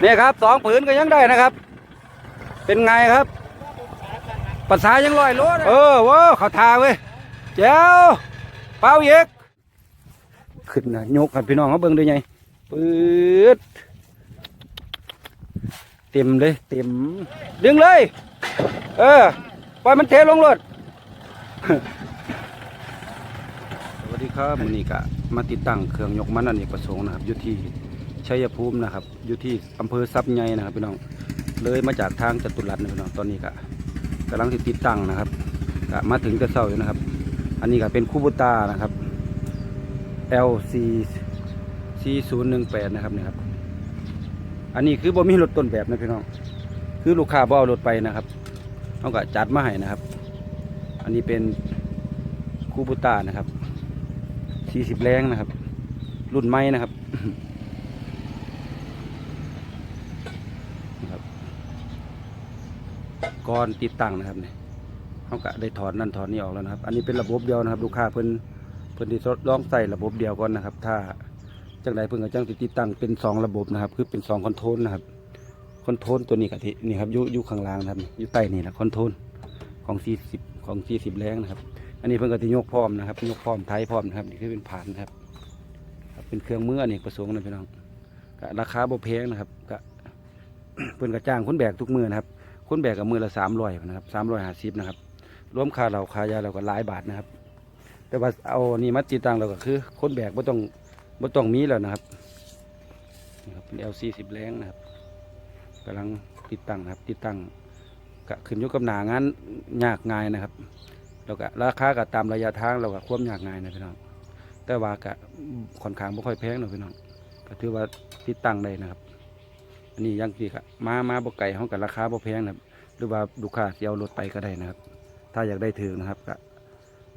เนี่ยครับสองผืนก็ยังได้นะครับ เป็นไงครับภาษายังลอยโลเออว้าเขาทาเว้ยเจ้าเป้าเยกขึ้นนะยกครับพี่น้องเขาเบิ่งด้วยไงปืดเต็มเลยเต็มดึงเลย เออปล่อยมันเทลงรถสวัสดีครับวันนี้ก็มาติดตั้งเครื่องยกมันอันเอกประสงค์นะครับอยู่ที่ ชัยภูมินะครับ อยู่ที่อำเภอซับไงนะครับพี่น้อง เลยมาจากทางจตุรัสนะพี่น้อง ตอนนี้ก็กำลังติดตั้งนะครับก็มาถึงกระเซาอยู่นะครับ อันนี้ก็เป็นคูบูตานะครับ LC C 0 1 8นะครับนี่ครับ อันนี้คือบ่มีรถต้นแบบนะพี่น้อง คือลูกค้าบ่เอารถไปนะครับเขาก็จัดมาให้นะครับ อันนี้เป็นคูบูตานะครับสี่สิบแรงนะครับ รุ่นไม้นะครับ ก่อนติดตั้งนะครับเนี่ยเขาก็ได้ถอดนั่นถอดนี่ออกแล้วนะครับ อันนี้เป็นระบบเดียวนะครับลูกค้าเพิ่นเพิ่นที่ทดลองใส่ระบบเดียวก่อนนะครับ ถ้าจังใดเพิ่นก็จังสิติดตั้งเป็นสองระบบนะครับ คือเป็นสองคอนโทรลนะครับคอนโทรลตัวนี้กะทินี่ครับอยู่อยู่ข้างล่างนะครับอยู่ใต้นี่แหละคอนโทรลของสี่สิบของสี่สิบแรงนะครับ อันนี้เพิ่นก็จะยกพร้อมนะครับ ยกพร้อมไทยพร้อมนะครับนี่คือเป็นผ่านนะครับเป็นเครื่องมืออเนกประสงค์นะพี่น้องก็ราคาบ่แพงนะครับก็เพิ่นก็จ้างคนแบกทุกมือนะครับ คนแบกกับมือละสามร้อยนะครับสามร้อยห้าสิบนะครับ รวมค่าเราค่ายาเราก็หลายบาทนะครับ แต่ว่าเอานี่มาติดตั้งเราก็คือ คนแบกไม่ต้องไม่ต้องมีแล้วนะครับนี่ครับเป็น LC สิบแรงนะครับกำลังติดตั้งนะครับ ติดตั้งก็ขึ้นอยู่กับหนางานยากง่ายนะครับแล้วก็ราคาก็ตามระยะทางเราก็ควบยากง่ายนะพี่น้องแต่ว่าก็ค่อนข้างไม่ค่อยแพงหรอกพี่น้องก็ถือว่าติดตั้งได้นะครับ นี้ยังที่ก็มามาบ่ไก่ห้องกับราคาบ่แพงนะครับหรือว่าลูกค้าที่เอารถไปก็ได้นะครับ ถ้าอยากได้ถึงนะครับก็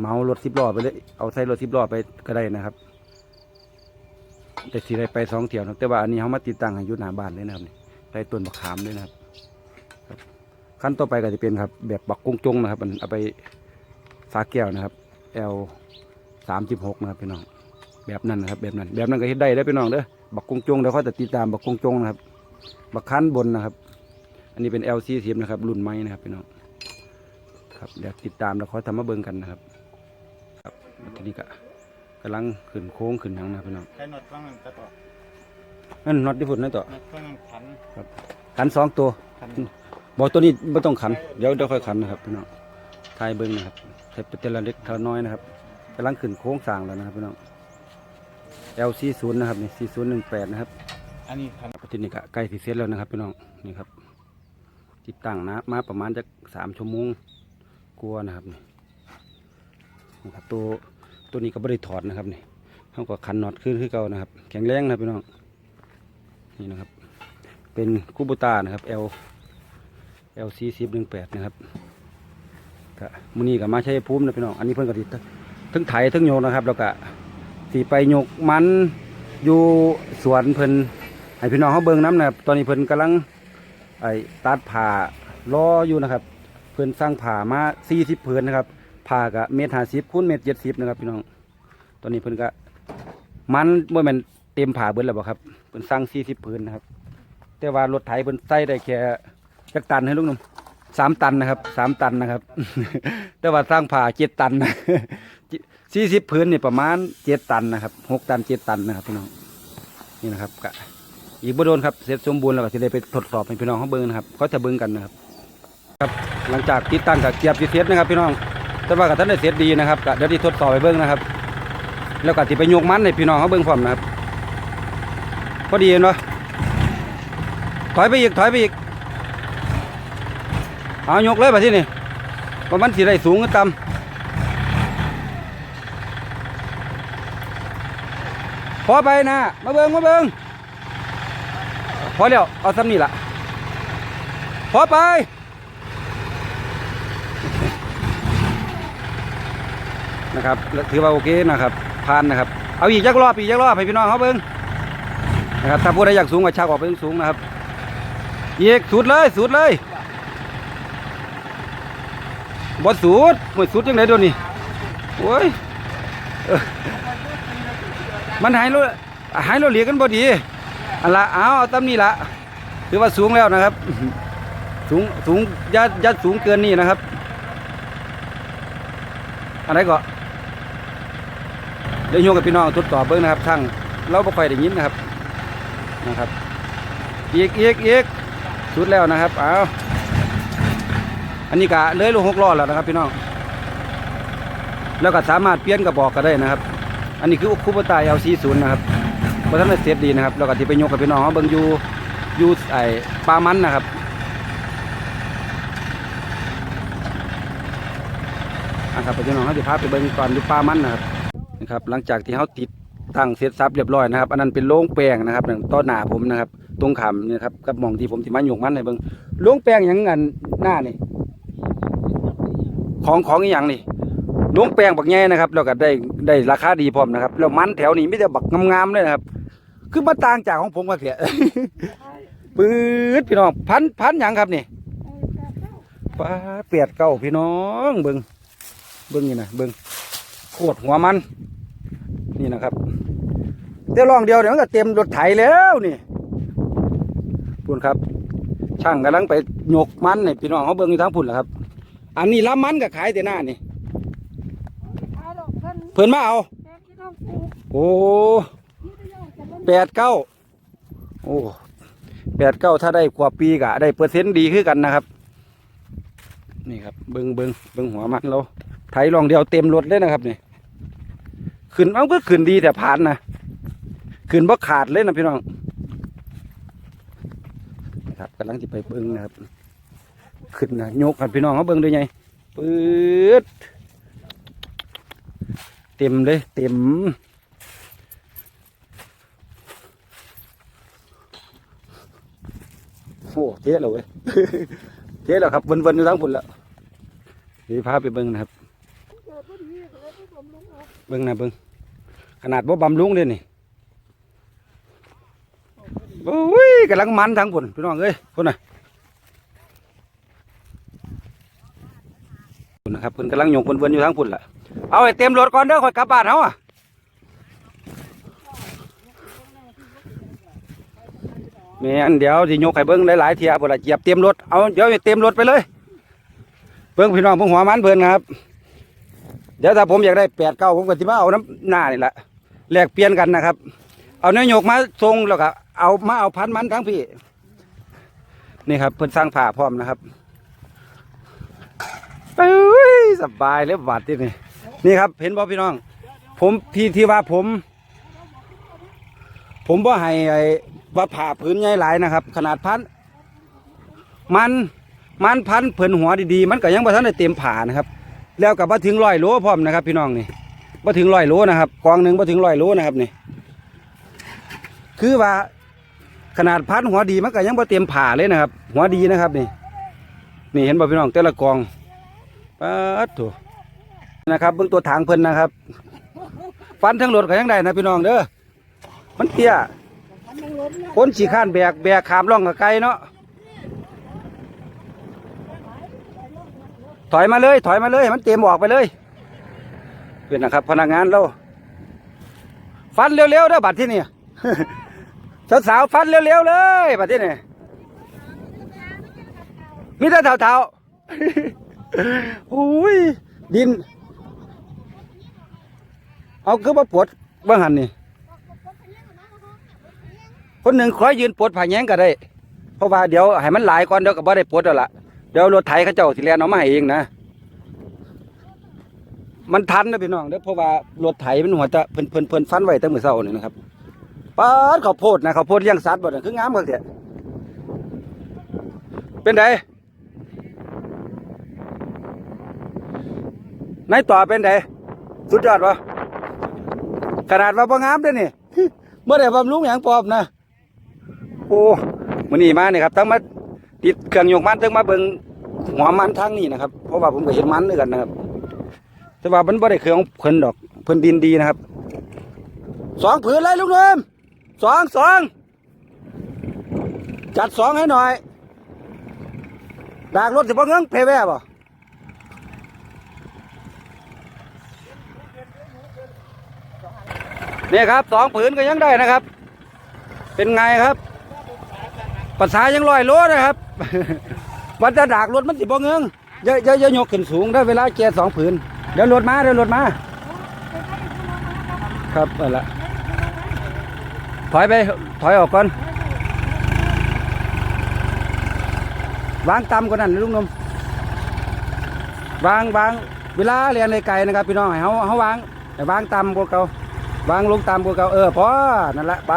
เมารถสิบล้อไปเลยเอาใส่รถสิบล้อไปก็ได้นะครับแต่สิได้ไปสองเที่ยวนะแต่ว่าอันนี้เขามาติดตั้งให้อยู่หนาบ้านเลยนะครับนี่ใต้ต้นบักขามเลยนะครับขั้นต่อไปก็จะเป็นครับ แบบบักกุ้งจงนะครับมันเอาไปสาแก้วนะครับ L สามสิบหกนะครับพี่น้อง แบบนั้นนะครับแบบนั้น แบบนั้นก็เฮ็ดได้เด้อพี่น้องเด้อบักกุ้งจงเดี๋ยวเขาจะติดตามบักกุ้งจงนะครับ บักคันบนนะครับ อันนี้เป็น L สี่สิบนะครับ รุ่นไม้นะครับพี่น้องครับเดี๋ยวติดตามแล้วเขาทำมาเบิ่งกันนะครับ ครับทีนี้ก็กำลังขึ้นโค้งขึ้นหยังนะครับพี่น้องใช้น็อตว่างมันตัดออกนั่นน็อตที่ฝุ่นนั่นต่อน็อตว่างมันขันขันสองตัวขันบอกตัวนี้ไม่ต้องขัน เดี๋ยวเดี๋ยวค่อยขันนะครับพี่น้องทายเบิ้งนะครับใช้เป็นเทละเล็กเทละน้อยนะครับกำลังขึ้นโค้งสร้างแล้วนะครับพี่น้อง L 4 0นะครับนี่4 0 1 8นะครับ อันนี้ขัน ทีนี้ก็ใกล้ที่เสร็จแล้วนะครับพี่น้องนี่ครับติดตั้งนะมาประมาณจะสามชั่วโมงกลัวนะครับนี่นะครับตัวตัวนี้ก็ไม่ได้ถอดนะครับนี่เขาก็ขันน็อตขึ้นขึ้นเก่านะครับ แข็งแรงนะพี่น้องนี่นะครับ เป็นคูบูตานะครับ L L C สิบหนึ่งแปดนะครับก็มือนี้ก็มาใช้ภูมินะพี่น้องอันนี้เพิ่นก็ติดทั้งไถทั้งโยกนะครับ แล้วก็สีไปโยกมันอยู่สวนเพิ่น ให้พี่น้องเขาเบิ่งน้ำนะครับ ตอนนี้เพิ่นกำลังไอ้ตัดผ่ารออยู่นะครับ เพิ่นสร้างผ่ามาสี่สิบผืนนะครับผ่ากะเมตรห้าสิบคูณเมตรเจ็ดสิบนะครับ พี่น้อง ตอนนี้เพิ่นก็มันบ่แม่นเต็มผ่าเบิดแล้วบ่ครับเพิ่นสร้างสี่สิบผืนนะครับ แต่ว่ารถไถเพิ่นใส่ได้แค่จักตันให้ลุงหนุ่มสามตันนะครับสามตันนะครับ แต่ว่าสร้างผ่าเจ็ดตันสี่สิบพื้นนี่ประมาณเจ็ดตันนะครับหกตันเจ็ดตันนะครับพี่น้องนี่นะครับกะ อีกบ่โดนครับเสร็จสมบูรณ์แล้วก็จะได้ไปทดสอบให้พี่น้องเขาเบิ่งนะครับเขาจะเบิ่งกันนะครับครับหลังจากติดตั้งกับเกียบที่เสร็จนะครับ พี่น้องแต่ว่ากับท่านได้เสร็จดีนะครับก็เดี๋ยวที่ทดสอบไปเบิ่งนะครับ แล้วก็ที่ไปโยกมันให้พี่น้องเขาเบิ่งพร้อมนะครับพอดีเนปะถอยไปอีกถอยไปอีกเอายกเลยไปที่นี่ว่ามันสีได้สูงหรือต่ำพอไปนะมาเบิงมาเบิง พอแล้วเอาซ้ำนี่ละพอไปนะครับถือว่าโอเคนะครับผ่านนะครับ เอาอีกจักรอบอีกจักรอบให้พี่น้องเขาเบิงนะครับถ้าผู้ใดอยากสูงก็ชักออกไปสูงนะครับอีกสุดเลยสุดเลยบอสุดหมดสุดยังไงโดนนี่โอ้ยมันหายรถหายรถเหลียกันบอดี อันละเอาเอาตำนี่ละถือว่าสูงแล้วนะครับ สูงสูงยัดยัดสูงเกินนี่นะครับ อะไรก็เดี๋ยวโยงกับพี่น้องทดสอบเบิ้งนะครับทั้งเราบ่ค่อยได้ยินนะครับนะครับอีกอีกอีกสุดแล้วนะครับเอาอันนี้กะเลยลงหกล้อแล้วนะครับ พี่น้องแล้วก็สามารถเปลี่ยนกระบอกก็ได้นะครับ อันนี้คือคูปตาเอลซีศูนย์นะครับ เพราะท่านได้เสร็จดีนะครับแล้วก็ที่ไปโยกกับพี่น้องเขาเบิ่งอยู่อยู่ไอ้ปลามันนะครับนะครับพี่น้องเขาจะพาไปเบิ่งก่อนดูปลามันนะครับนะครับหลังจากที่เขาติดตั้งเสร็จสับเรียบร้อยนะครับ อันนั้นเป็นโล่งแปลงนะครับต้นหนาผมนะครับ ตรงขามนี่นะครับกับมองที่ผมที่มันยกมันให้เบิ่งโล่งแปลงอย่างงันหน้านี่ของของอีหยังนี่โล่งแปลงบักแง่นะครับแล้วก็ได้ได้ราคาดีพร้อมนะครับแล้วมันแถวนี้ไมแต่ได้บักงามๆเลยนะครับ คือมาต่างจากของผมก็เสียปื๊ดพี่น้องพันพันหยังครับนี่ปลาเปียดเก้าพี่น้องเบิ่งเบิ้งนี่นะเบิ้งโคตรหัวมัน นี่นะครับเดี๋ยวลองเดียวเดี๋ยวมันก็เต็มรถไถแล้วนี่พุ่นครับ ช่างกำลังไปยกมันนี่พี่น้องเขาเบิ้งอยู่ทั้งพุ่นแหละครับ อันนี้รับมันก็ขายแต่หน้านี่ขายดอกเพิ่นเพิ่นมาเอาแม่ที่น้องปลูกโอ้ แปดเก้าโอ้แปดเก้าถ้าได้กว่าปีกะได้เปอร์เซ็นต์ดีขึ้นกันนะครับ นี่ครับเบิ้งเบิ้งเบิ้งหัวมันเราไถลองเดียวเต็มรถเลยนะครับนี่ขึ้นมันก็ขึ้นดีแต่ผ่านนะขึ้นบ่ขาดเลยนะพี่น้องนะครับกำลังจะไปเบิ้งนะครับ ขึ้นนะโยกกันพี่น้องเขาเบิ้งด้วยไงปื๊ดเต็มเลย เต็ม โอ้เจ๊แล้วเว้ยเจ๊แล้วครับวนๆอยู่ทั้งพุ่นแล้วนี่พาไปเบิ้งนะครับเกิดพอดีก็เลยไปบำรุงเอาเบิ้งนะเบิ้งขนาดว่าบำรุงเลยนี่โอ้ยกำลังมันทั้งพุ่นพี่น้องเอ้ยพุ่นน่ะพุ่นนะครับเพิ่นกำลังโยงวนๆอยู่ทั้งพุ่นล่ะเอาไอ้เต็มรถก่อนเด้อค่อยกลับบ้านเฮาอะ แม่นเดี๋ยวสิโยกให้เบิ้งหลายๆเทียพุ่นล่ะเหยียบเต็มรถเอาเดี๋ยวเต็มรถไปเลย เบิ้งพี่น้องเพิ่งหัวมันเพิ่นครับ เดี๋ยวถ้าผมอยากได้แปดเก้าผมก็จะมาเอาน้ำหน้านี่แหละแลกเปลี่ยนกันนะครับ เอาเนื้อหยกมาทรงแล้วก็เอามาเอาพันมันทั้งพี่ นี่ครับเพิ่นสร้างผ่าพร้อมนะครับเอ้ยสบายเลยบาดที่นี่นี่ครับ เห็นบ่พี่น้อง ผมที่ที่ว่าผม ผมว่าให้ไอ้ ว่าผ่าพื้นใหญ่หลายนะครับ ขนาดพันมันมันพันเพิ่นหัวดีๆ มันก็ยังบ่ทันได้เต็มผ่านะครับ แล้วกับมาถึงร้อยโลพร้อมนะครับ พี่น้องนี่มาถึงร้อยโลนะครับกองหนึ่งมาถึงร้อยโลนะครับนี่คือว่าขนาดพันหัวดีมันก็ยังบ่เต็มผ่าเลยนะครับ หัวดีนะครับนี่ นี่เห็นบ่พี่น้องแต่ละกองปัดโถนะครับเบื้องตัวถางเพิ่นนะครับ ฟันทั้งรถก็ยังได้นะพี่น้องเด้อมันเตี้ย คนฉีข้านแบกแบกขามร่องกับไกลเนาะถอยมาเลย ถอยมาเลยมันเต็มออกไปเลยเป็นนะครับ พนักงานเราฟันเร็วๆเด้อบัดที่นี่สาวๆฟันเร็วๆเลยบัดที่นี่มีแต่เท้าๆโอ้ยดิน เอาคือมาปวดบ้างหันนี่ คนหนึ่งคอยยืนปลดผ่าแย้งก็ได้ เพราะว่าเดี๋ยวให้มันหลายก่อนเดี๋ยวก็บ่ได้ปลดแล้วล่ะเดี๋ยวรถไถเขาเจ้าสิแลนเอามาให้เองนะมันทันนะพี่น้องเด้อเพราะว่ารถไถมันหัวจะเพิ่นเพิ่นเพิ่นฟันไว้ตั้งแต่เช้านี่นะครับปาดข้าวโพดนะข้าวโพดเลี้ยงสัตว์บ่น่ะคืองามคักแท้เป็นไดนายต่อเป็นไดสุดยอดวะขนาดว่าบ่งามเด้อนี่เมื่อได้บำรุงอย่างปอมนะ โอ้มื้อนี้มาเนี่ยครับทั้งมาติดเครื่องยกมันทั้งมาเบิ่งหัวมันทางนี้นะครับ เพราะว่าผมก็เห็นมันด้วยกันนะครับ แต่ว่ามันบ่ได้เครื่องเพิ่นดอก เพิ่นดินดีนะครับสองผืนเลยลุงเนิมสองสองจัดสองให้หน่อยดากรถสิบ่เงื้งเพแว่บ่เนี่ยครับสองผืนก็ยังได้นะครับ เป็นไงครับ ภาษายังลอยโลนะครับ วันจะดากรถมันสิบ่เงืองเยอะเยอะเยอะยกขึ้นสูงได้เวลาแกสองผืน เดี๋ยวรถมาเดี๋ยวรถมา ครับเอาละถอยไปถอยออกก่อน วางต่ำกว่านั้นนะลุงนมวางวางเวลาเรียนในไกลนะครับพี่น้องให้เขาเขาวางวางต่ำกว่าเก่าวางลงต่ำกว่าเก่าเออพอนั่นแหละไป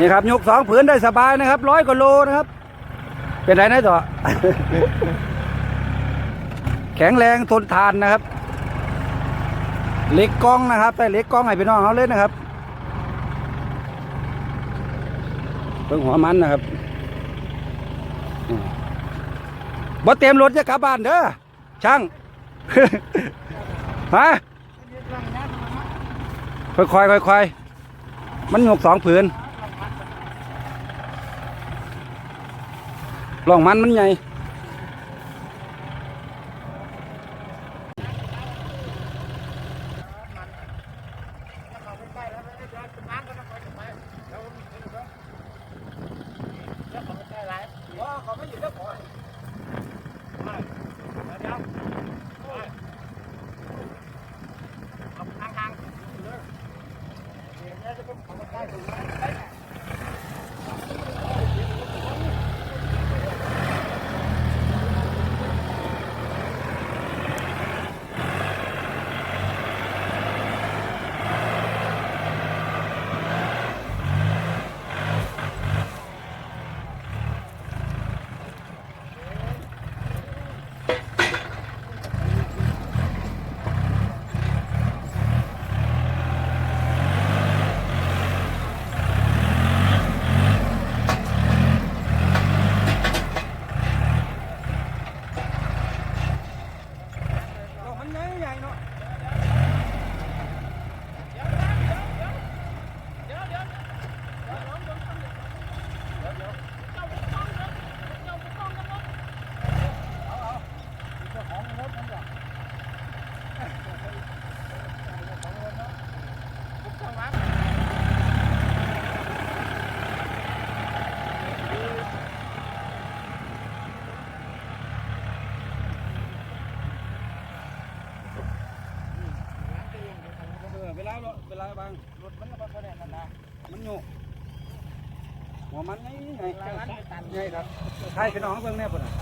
นี่ครับยกสองผืนได้สบายนะครับร้อยกว่าโลนะครับ เป็นไรนะต่อ แข็งแรงทนทานนะครับ เล็กกล้องนะครับแต่เล็กกล้องให้พี่น้องเขาเล่นนะครับเพิ่งหัวมันนะครับมบ่เต็มรถจะกลับบ้านเด้อช่างฮะค่อยๆค่อยๆมันหยกสองผืน ลองมันมันใหญ่มันใหญ่ใหญ่เนาะเออเวลาเราเวลาบางรถมันก็บ่ได้นั่นนะมัน โยกหัวมันใหญ่ใหญ่ใหญ่ครับใช่พี่น้องเบิ่งแน่ปุ่นน่ะ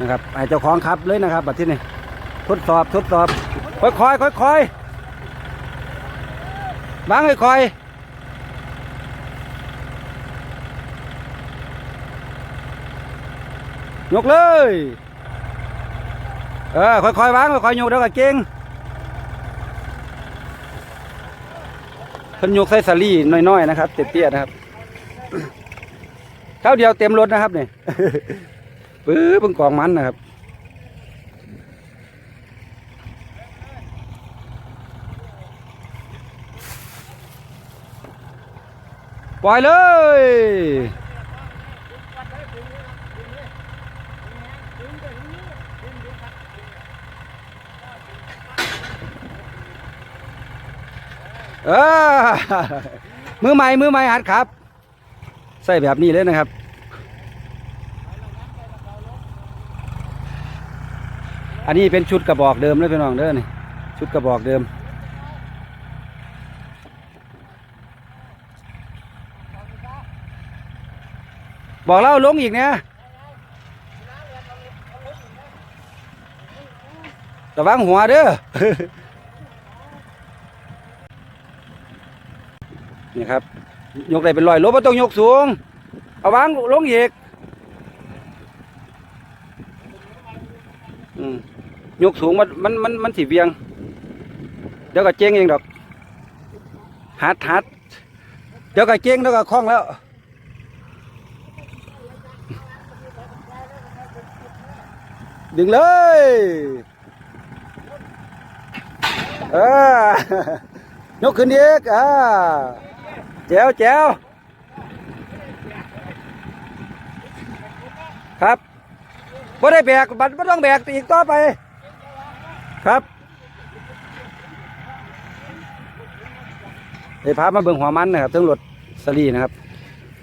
นะครับให้เจ้าของขับเลยนะครับบัดที่นี่ทดสอบทดสอบค่อยๆค่อยๆค่อยๆบางค่อยๆ ยกเลยเออค่อยๆวางค่อยๆยกเดี๋ยวก็เก่งเพิ่นยกใส่สลีน้อยๆนะครับเตี้ยๆนะครับเท่าเดียวเต็มรถนะครับเนี่ยปื้อเพิ่งกองมันนะครับปล่อยเลย เออมือใหม่มือใหม่หัดครับ ใส่แบบนี้เลยนะครับอันนี้เป็นชุดกระบอกเดิมเลยพี่น้องเด้อนี่ชุดกระบอกเดิม บอกเล่าลงอีกเนี่ยระวังหัวเด้อ นี่ครับ ยกได้เป็นรอยลบ่ต้องยกสูง เอาวางลงอีกยกสูงมันมันมันมันสิเวียง เดี๋ยวก็เจ๊งเองดอกหัดหัดเดี๋ยวก็เจ๊งเดี๋ยวก็คล่องแล้วดึงเลย เออยกขึ้นอีกอ่า แจ๋วแจ๋วครับบ่ได้แบกบัตรบ่ต้องแบกอีกต่อไป ครับเดี๋ยวพามาเบิ่งหัวมันนะครับทั้งรถสลีนะครับ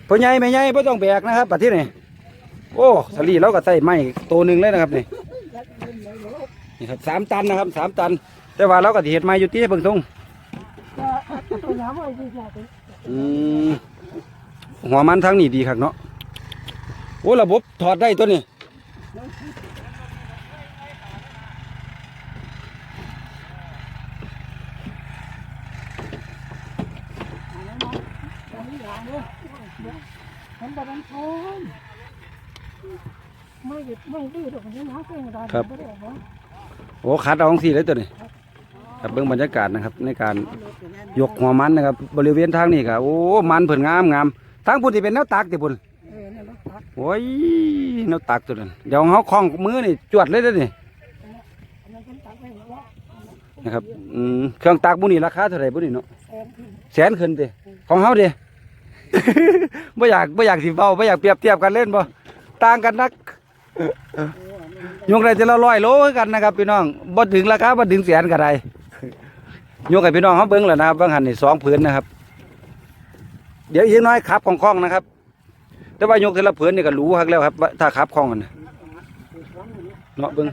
พ่อใหญ่แม่ใหญ่บ่ต้องแบกนะครับปัดที่นี่โอ้สลีเราก็ใส่ไม้ตัวหนึ่งเลยนะครับนี่นี่ครับสามตันนะครับสามตัน แต่ว่าเราก็เห็ดไม้อยู่ที่เบิ่งตรง อะไรดีกว่าอืมหัวมันทั้งนี้ดีครับเนาะโอ้ระบบถอดได้ตัวนี้อันนี้อย่างเลยมันแบบนั้นทนไม่หยุดไม่ดื้อหรอกมันน้ำเส้นกระดาษไม่ได้หรอกโอ้ขัดเอาของสี่เลยตัวนี้ ครับเบื้องบรรยากาศนะครับ ในการยกหัวมันนะครับ บริเวณทางนี้ครับโอ้มันเพิ่นงามงามทางพุ่นที่เป็นแนวตักติพุ่นเออเนี่ยรถตักโอ้ยแนวตักตัวนั้นเดี๋ยวเขาคล้องมือนี่จวดเลยเด้อนี่นะครับอืมเครื่องตักบุนี่ราคาเท่าไหร่บุนี่เนาะแซมขึ้นแสนขึ้นติของเฮาเดิบ่อยากบ่อยากสิเว้าบ่อยากเปรียบเทียบกันเล่นบ่ต่างกันนักยกได้แต่ละร้อยโลกันนะครับพี่น้องบ่ถึงราคาบ่ถึงแสนก็ได้ ยกให้พี่น้องเขาเบิ้งแล้วนะครับบางหันนี่สองผืนนะครับ เดี๋ยวอีกน้อยขับของคล่องๆนะครับ แต่ว่ายกแต่ละผืนนี่ก็รู้ฮักแล้วครับว่าถ้าขับคล่องกันนะเนาะเบิ้ง